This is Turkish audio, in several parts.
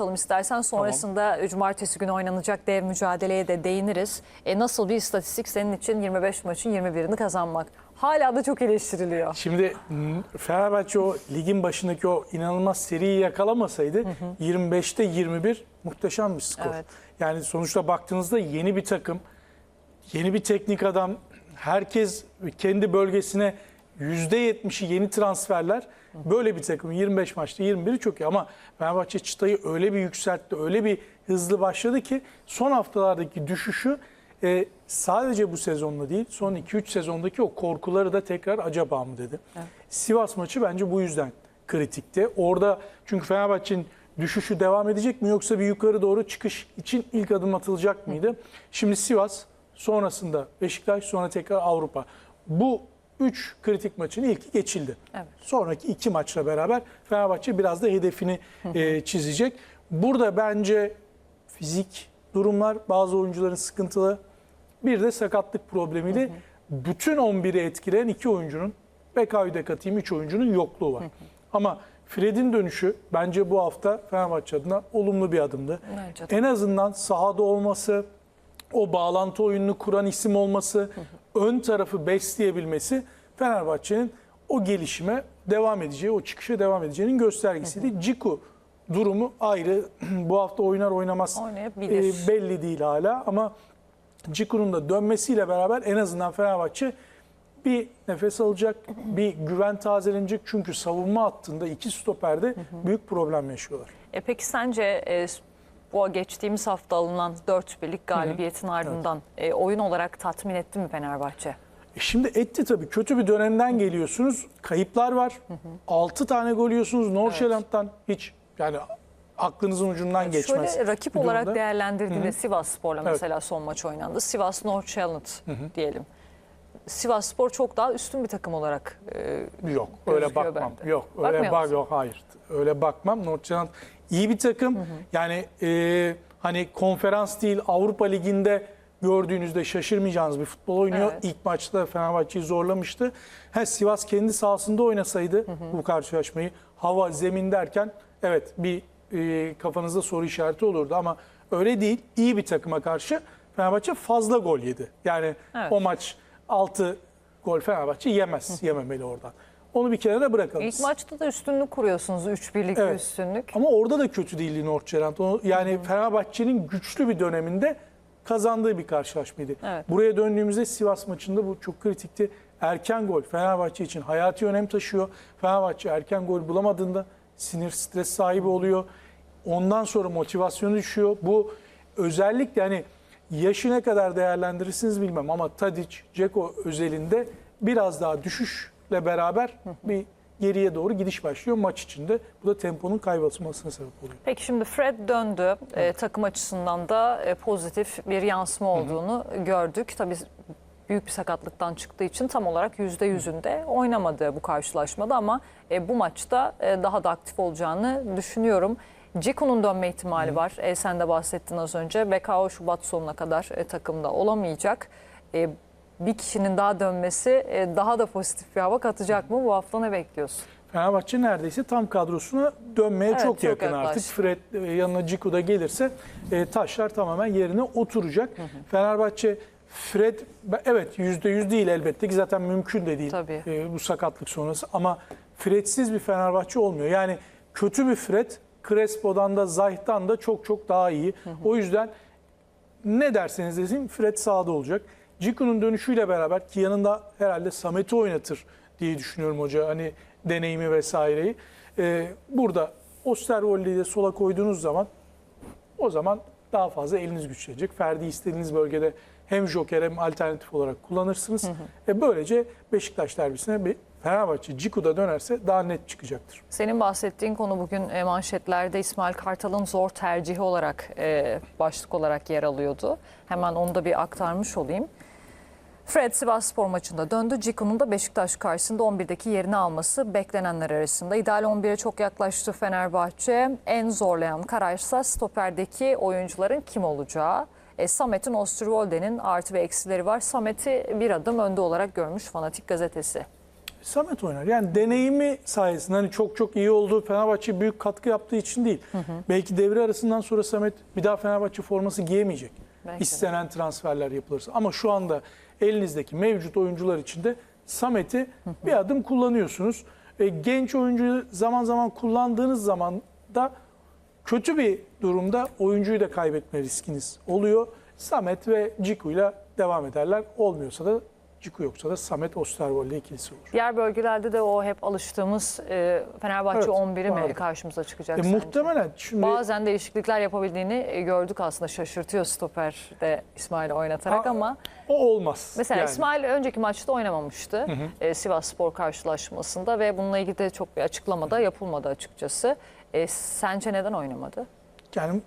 konuşalım istersen. Sonrasında e, cumartesi günü oynanacak dev mücadeleye de değiniriz. E, nasıl bir istatistik senin için 25 maçın 21'ini kazanmak? Hala da çok eleştiriliyor. Şimdi Fenerbahçe o ligin başındaki o inanılmaz seriyi yakalamasaydı 25'te 21 muhteşem bir skor. Evet. Yani sonuçta baktığınızda yeni bir takım, yeni bir teknik adam, herkes kendi bölgesine %70'i yeni transferler. Böyle bir takım 25 maçta 21'i çok iyi ama Fenerbahçe çıtayı öyle bir yükseltti, öyle bir hızlı başladı ki son haftalardaki düşüşü e, sadece bu sezonla değil son 2-3 sezondaki o korkuları da tekrar acaba mı dedi. Sivas maçı bence bu yüzden kritikti. Orada çünkü Fenerbahçe'nin düşüşü devam edecek mi yoksa bir yukarı doğru çıkış için ilk adım atılacak mıydı? Şimdi Sivas sonrasında Beşiktaş sonra tekrar Avrupa. Bu 3 kritik maçın ilki geçildi. Evet. Sonraki iki maçla beraber Fenerbahçe biraz da hedefini e, çizecek. Burada bence fizik durumlar, bazı oyuncuların sıkıntılı, bir de sakatlık problemiyle bütün 11'i etkileyen iki oyuncunun, BK'yı da katayım 3 oyuncunun yokluğu var. Ama Fred'in dönüşü bence bu hafta Fenerbahçe adına olumlu bir adımdı. Bence de. En azından sahada olması, o bağlantı oyununu kuran isim olması, ön tarafı besleyebilmesi Fenerbahçe'nin o gelişime devam edeceği, o çıkışa devam edeceğinin göstergesiydi. Ciku durumu ayrı. Bu hafta oynar oynamaz e, belli değil hala ama Ciku'nun da dönmesiyle beraber en azından Fenerbahçe bir nefes alacak, bir güven tazelenecek. Çünkü savunma hattında iki stoperde büyük problem yaşıyorlar. E peki sence e, bu geçtiğimiz hafta alınan 4 birlik galibiyetin ardından e, oyun olarak tatmin etti mi Fenerbahçe? E Şimdi etti tabii. Kötü bir dönemden geliyorsunuz. Kayıplar var. 6 tane gol yiyorsunuz. Norşelant'tan hiç yani aklınızın ucundan geçmez. Şöyle rakip olarak durumda. değerlendirdiğinde Sivas Spor'la Evet. mesela son maç oynandı. Sivas Challenge diyelim. Sivas Spor çok daha üstün bir takım olarak e, Yok öyle bakmam. bende. Yok öyle Bakmıyor bak musun? yok hayır. Öyle bakmam. Northcan iyi bir takım. Yani e, hani konferans değil Avrupa Ligi'nde gördüğünüzde şaşırmayacağınız bir futbol oynuyor. Evet. İlk maçta Fenerbahçe'yi zorlamıştı. Ha, Sivas kendi sahasında oynasaydı bu karşılaşmayı hava zemin derken evet bir e, kafanızda soru işareti olurdu ama öyle değil. İyi bir takıma karşı Fenerbahçe fazla gol yedi. Yani Evet. o maç 6 gol Fenerbahçe yemez. Yememeli oradan. Onu bir kenara bırakalım. ilk maçta da üstünlük kuruyorsunuz. 3 birlik bir Evet. üstünlük. Ama orada da kötü değildi. O- Yani Fenerbahçe'nin güçlü bir döneminde kazandığı bir karşılaşmaydı. Evet. Buraya döndüğümüzde Sivas maçında bu çok kritikti. Erken gol Fenerbahçe için hayati önem taşıyor. Fenerbahçe erken gol bulamadığında sinir stres sahibi oluyor. Ondan sonra motivasyonu düşüyor. Bu özellikle hani yaşı ne kadar değerlendirirsiniz bilmem ama Tadic, Ceko özelinde biraz daha düşüşle beraber bir geriye doğru gidiş başlıyor maç içinde. Bu da temponun kaybolmasına sebep oluyor. Peki şimdi Fred döndü. E, takım açısından da e, pozitif bir yansıma olduğunu gördük. Tabii büyük bir sakatlıktan çıktığı için tam olarak %100'ünde oynamadı bu karşılaşmada ama e, bu maçta e, daha da aktif olacağını düşünüyorum. Ciku'nun dönme ihtimali var. E, sen de bahsettin az önce. BKO Şubat sonuna kadar e, takımda olamayacak. E, bir kişinin daha dönmesi e, daha da pozitif bir hava katacak mı? Bu hafta ne bekliyorsun? Fenerbahçe neredeyse tam kadrosuna dönmeye Evet, çok çok yakın yaklaştı. artık. Fred e, yanına Ciku da gelirse e, taşlar tamamen yerine oturacak. Fenerbahçe Fred evet %100 değil elbette ki zaten mümkün de değil Tabii. e, bu sakatlık sonrası ama Fred'siz bir Fenerbahçe olmuyor. Yani kötü bir Fred Crespo'dan da Zayt'tan da çok çok daha iyi. O yüzden ne derseniz desin Fred sahada olacak. Ciku'nun dönüşüyle beraber ki yanında herhalde Samet'i oynatır diye düşünüyorum hoca. Hani deneyimi vesaireyi. Ee, burada Osterwolde'yi de sola koyduğunuz zaman o zaman daha fazla eliniz güçlenecek. Ferdi istediğiniz bölgede hem joker hem alternatif olarak kullanırsınız. E böylece Beşiktaş derbisine bir Fenerbahçe Ciku'da dönerse daha net çıkacaktır. Senin bahsettiğin konu bugün e, manşetlerde İsmail Kartal'ın zor tercihi olarak e, başlık olarak yer alıyordu. Hemen onu da bir aktarmış olayım. Fred Sivasspor maçında döndü. Ciku'nun da Beşiktaş karşısında 11'deki yerini alması beklenenler arasında. İdeal 11'e çok yaklaştı Fenerbahçe. En zorlayan kararsa stoperdeki oyuncuların kim olacağı. E, Samet'in Osterwolde'nin artı ve eksileri var. Samet'i bir adım önde olarak görmüş Fanatik gazetesi. Samet oynar. Yani deneyimi sayesinde hani çok çok iyi olduğu Fenerbahçe büyük katkı yaptığı için değil. Belki devre arasından sonra Samet bir daha Fenerbahçe forması giyemeyecek. Belki de. İstenen transferler yapılırsa. Ama şu anda elinizdeki mevcut oyuncular içinde Samet'i bir adım kullanıyorsunuz. E, genç oyuncuyu zaman zaman kullandığınız zaman da kötü bir durumda oyuncuyu da kaybetme riskiniz oluyor. Samet ve Ciku'yla devam ederler. Olmuyorsa da Ciku yoksa da Samet Osterwolde ikilisi olur. Diğer bölgelerde de o hep alıştığımız e, Fenerbahçe Evet, 11'i mi vardı. karşımıza çıkacak E, sence? muhtemelen şimdi Bazen değişiklikler yapabildiğini e, gördük aslında şaşırtıyor stoperde İsmail'i oynatarak Aa, ama o olmaz. mesela Yani. İsmail önceki maçta oynamamıştı e, Sivas Spor karşılaşmasında ve bununla ilgili de çok bir açıklama da yapılmadı açıkçası. E, sence neden oynamadı? yani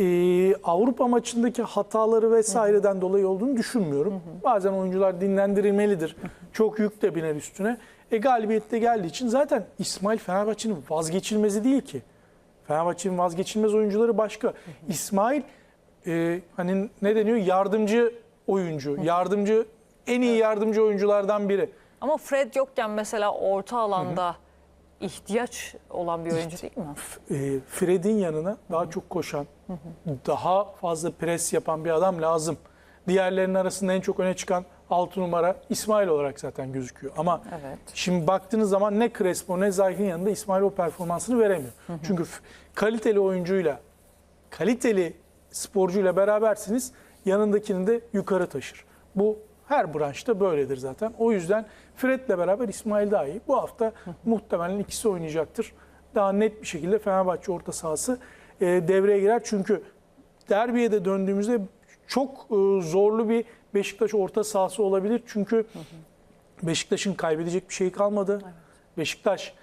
e, Avrupa maçındaki hataları vesaireden dolayı olduğunu düşünmüyorum. Bazen oyuncular dinlendirilmelidir. Çok yük de biner üstüne. E galibiyette geldiği için zaten İsmail Fenerbahçe'nin vazgeçilmezi değil ki. Fenerbahçe'nin vazgeçilmez oyuncuları başka. İsmail e, hani ne deniyor yardımcı oyuncu, yardımcı en iyi yardımcı oyunculardan biri. Ama Fred yokken mesela orta alanda ihtiyaç olan bir oyuncu değil mi? e, Fred'in yanına daha çok koşan, daha fazla pres yapan bir adam lazım. Diğerlerinin arasında en çok öne çıkan 6 numara İsmail olarak zaten gözüküyor. Ama Evet. şimdi baktığınız zaman ne Crespo ne Zayt'in yanında İsmail o performansını veremiyor. Çünkü kaliteli oyuncuyla, kaliteli sporcuyla berabersiniz yanındakini de yukarı taşır. Bu her branşta böyledir zaten. O yüzden Fred'le beraber İsmail daha iyi. Bu hafta muhtemelen ikisi oynayacaktır. Daha net bir şekilde Fenerbahçe orta sahası e, devreye girer. Çünkü derbiye de döndüğümüzde çok e, zorlu bir Beşiktaş orta sahası olabilir. Çünkü Beşiktaş'ın kaybedecek bir şey kalmadı. Beşiktaş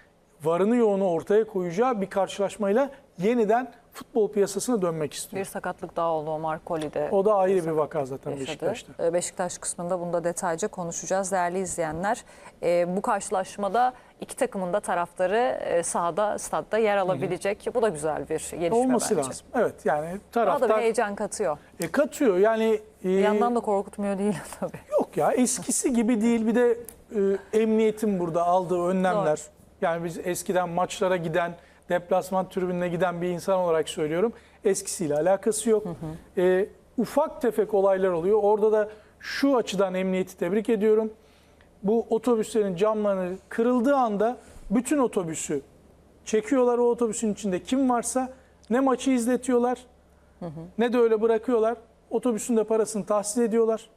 varını yoğunu ortaya koyacağı bir karşılaşmayla yeniden futbol piyasasına dönmek istiyor. Bir sakatlık daha oldu Omar Koli'de. O da ayrı bir vaka zaten yaşadı. Beşiktaş'ta. Ee, Beşiktaş kısmında bunu da detaylıca konuşacağız değerli izleyenler. Ee, bu karşılaşmada iki takımın da taraftarı e, sahada, stadda yer alabilecek. Bu da güzel bir gelişme Olması bence. lazım. Evet yani Daha da bir taraftar heyecan katıyor. e, katıyor. Yani e, Bir yandan da korkutmuyor değil tabii. Yok ya eskisi gibi değil. Bir de e, emniyetin burada aldığı önlemler. Yani biz eskiden maçlara giden, deplasman tribününe giden bir insan olarak söylüyorum. Eskisiyle alakası yok. E, ufak tefek olaylar oluyor. Orada da şu açıdan emniyeti tebrik ediyorum. Bu otobüslerin camlarını kırıldığı anda bütün otobüsü çekiyorlar. O otobüsün içinde kim varsa ne maçı izletiyorlar ne de öyle bırakıyorlar. Otobüsün de parasını tahsil ediyorlar.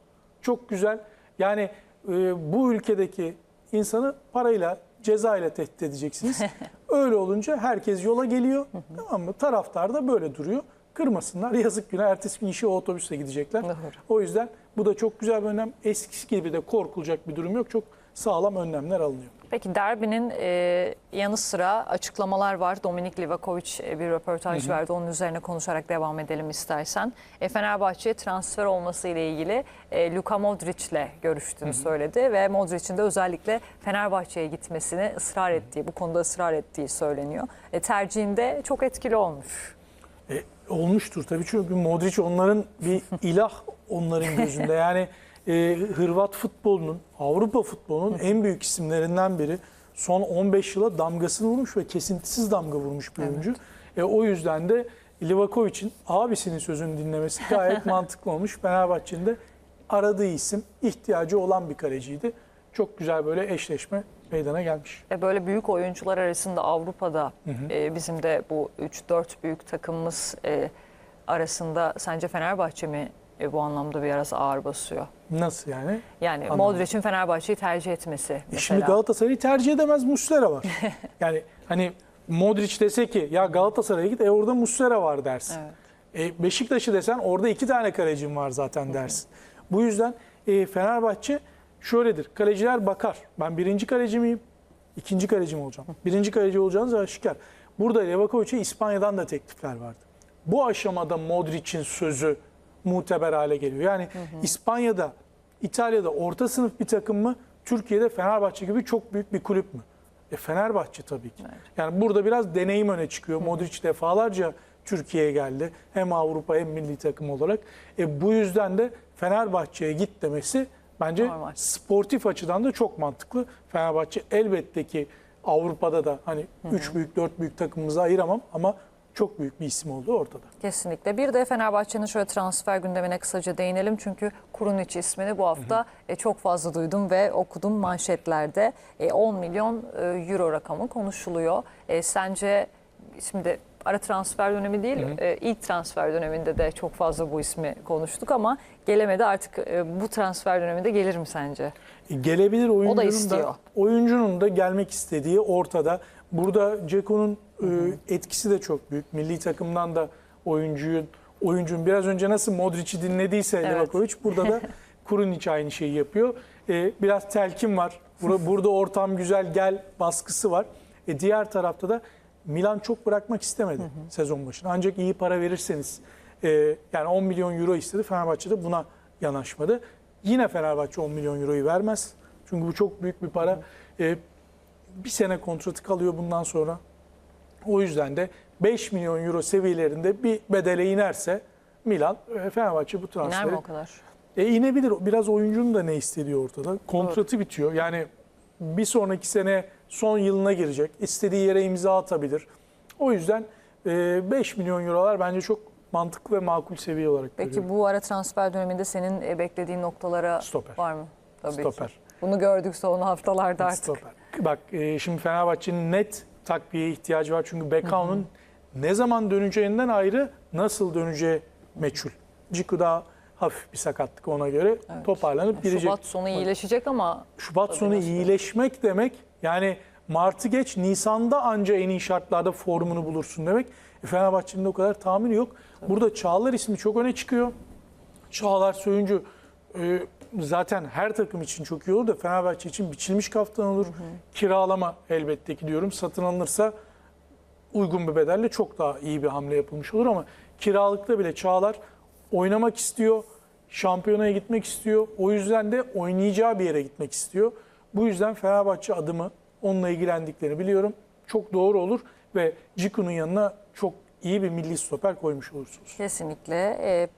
Çok güzel. Yani e, bu ülkedeki insanı parayla, ceza ile tehdit edeceksiniz. öyle olunca herkes yola geliyor. tamam mı? Taraftar da böyle duruyor. Kırmasınlar. Yazık günah. Ertesi gün işe o otobüsle gidecekler. Doğru. O yüzden bu da çok güzel bir önlem. Eskisi gibi de korkulacak bir durum yok. Çok sağlam önlemler alınıyor. Peki derbinin e, yanı sıra açıklamalar var. Dominik Livakovic e, bir röportaj verdi. Onun üzerine konuşarak devam edelim istersen. E, Fenerbahçe transfer olması ile ilgili e, Luka Modric'le görüştüğünü söyledi ve Modric'in de özellikle Fenerbahçe'ye gitmesini ısrar ettiği, bu konuda ısrar ettiği söyleniyor. E, tercihinde çok etkili olmuş. E, olmuştur tabii çünkü Modric onların bir ilah onların gözünde. Yani e, Hırvat futbolunun, Avrupa futbolunun en büyük isimlerinden biri. Son 15 yıla damgasını vurmuş ve kesintisiz damga vurmuş bir oyuncu. E, o yüzden de Livakovic'in abisinin sözünü dinlemesi gayet mantıklı olmuş. Fenerbahçe'nin de aradığı isim, ihtiyacı olan bir kaleciydi. Çok güzel böyle eşleşme meydana gelmiş. Ve böyle büyük oyuncular arasında Avrupa'da e, bizim de bu 3-4 büyük takımımız e, arasında sence Fenerbahçe mi e, bu anlamda biraz ağır basıyor? Nasıl yani? Yani Anladım. Modric'in Fenerbahçe'yi tercih etmesi E. Şimdi Galatasaray'ı tercih edemez Muslera var. yani hani Modric dese ki ya Galatasaray'a git e orada Muslera var dersin. Evet. E Beşiktaş'ı desen orada iki tane kalecim var zaten dersin. Bu yüzden e, Fenerbahçe şöyledir. Kaleciler bakar. Ben birinci kaleci miyim? İkinci kaleci mi olacağım? Birinci kaleci olacağınız aşikar. Burada Levakovic'e İspanya'dan da teklifler vardı. Bu aşamada Modric'in sözü muteber hale geliyor. Yani İspanya'da, İtalya'da orta sınıf bir takım mı? Türkiye'de Fenerbahçe gibi çok büyük bir kulüp mü? E Fenerbahçe tabii ki. Yani burada biraz deneyim öne çıkıyor. Modric defalarca Türkiye'ye geldi. Hem Avrupa hem milli takım olarak. E bu yüzden de Fenerbahçe'ye git demesi Bence Normal. sportif açıdan da çok mantıklı. Fenerbahçe elbette ki Avrupa'da da hani 3 büyük 4 büyük takımımızı ayıramam ama çok büyük bir isim oldu ortada. Kesinlikle. Bir de Fenerbahçe'nin şöyle transfer gündemine kısaca değinelim. Çünkü Kurunic ismini bu hafta e, çok fazla duydum ve okudum manşetlerde. E, 10 milyon e, euro rakamı konuşuluyor. E, Sence şimdi ara transfer dönemi değil, e, ilk transfer döneminde de çok fazla bu ismi konuştuk ama gelemedi. Artık e, bu transfer döneminde gelir mi sence? E, Gelebilir oyuncunun da, istiyor. oyuncunun da gelmek istediği ortada. Burada Ceko'nun e, etkisi de çok büyük. Milli takımdan da oyuncunun oyuncunun biraz önce nasıl Modric'i dinlediyse Evet. Livakovic burada da Kurunic aynı şeyi yapıyor. E, biraz telkin var. Burada, burada ortam güzel gel baskısı var. E, diğer tarafta da Milan çok bırakmak istemedi sezon başına. Ancak iyi para verirseniz e, yani 10 milyon euro istedi. Fenerbahçe de buna yanaşmadı. Yine Fenerbahçe 10 milyon euroyu vermez. Çünkü bu çok büyük bir para. E, bir sene kontratı kalıyor bundan sonra. O yüzden de 5 milyon euro seviyelerinde bir bedele inerse Milan, e, Fenerbahçe bu İner mi transferi o kadar? e inebilir. Biraz oyuncunun da ne istediği ortada. Kontratı bitiyor. Yani bir sonraki sene son yılına girecek. İstediği yere imza atabilir. O yüzden e, 5 milyon eurolar bence çok mantıklı ve makul seviye olarak Peki görüyorum. bu ara transfer döneminde senin e, beklediğin noktalara Stoper. var mı? Tabii ki. Stoper. Bunu gördük son haftalarda artık. Stoper. Bak e, şimdi Fenerbahçe'nin net takviyeye ihtiyacı var. Çünkü Bekao'nun ne zaman döneceğinden ayrı nasıl döneceği meçhul. Ciku daha hafif bir sakatlık ona göre toparlanıp girecek. Şubat sonu iyileşecek ama Şubat sonu nasıl? iyileşmek demek yani Mart'ı geç Nisan'da anca en iyi şartlarda formunu bulursun demek. E, Fenerbahçe'nin de o kadar tahmini yok. Burada Çağlar ismi çok öne çıkıyor. Çağlar Söyüncü e, zaten her takım için çok iyi olur da Fenerbahçe için biçilmiş kaftan olur. Kiralama elbette ki diyorum. Satın alınırsa uygun bir bedelle çok daha iyi bir hamle yapılmış olur ama kiralıkta bile Çağlar oynamak istiyor. Şampiyonaya gitmek istiyor. O yüzden de oynayacağı bir yere gitmek istiyor. Bu yüzden Fenerbahçe adımı onunla ilgilendiklerini biliyorum. Çok doğru olur ve Ciku'nun yanına çok iyi bir milli stoper koymuş olursunuz. kesinlikle. E,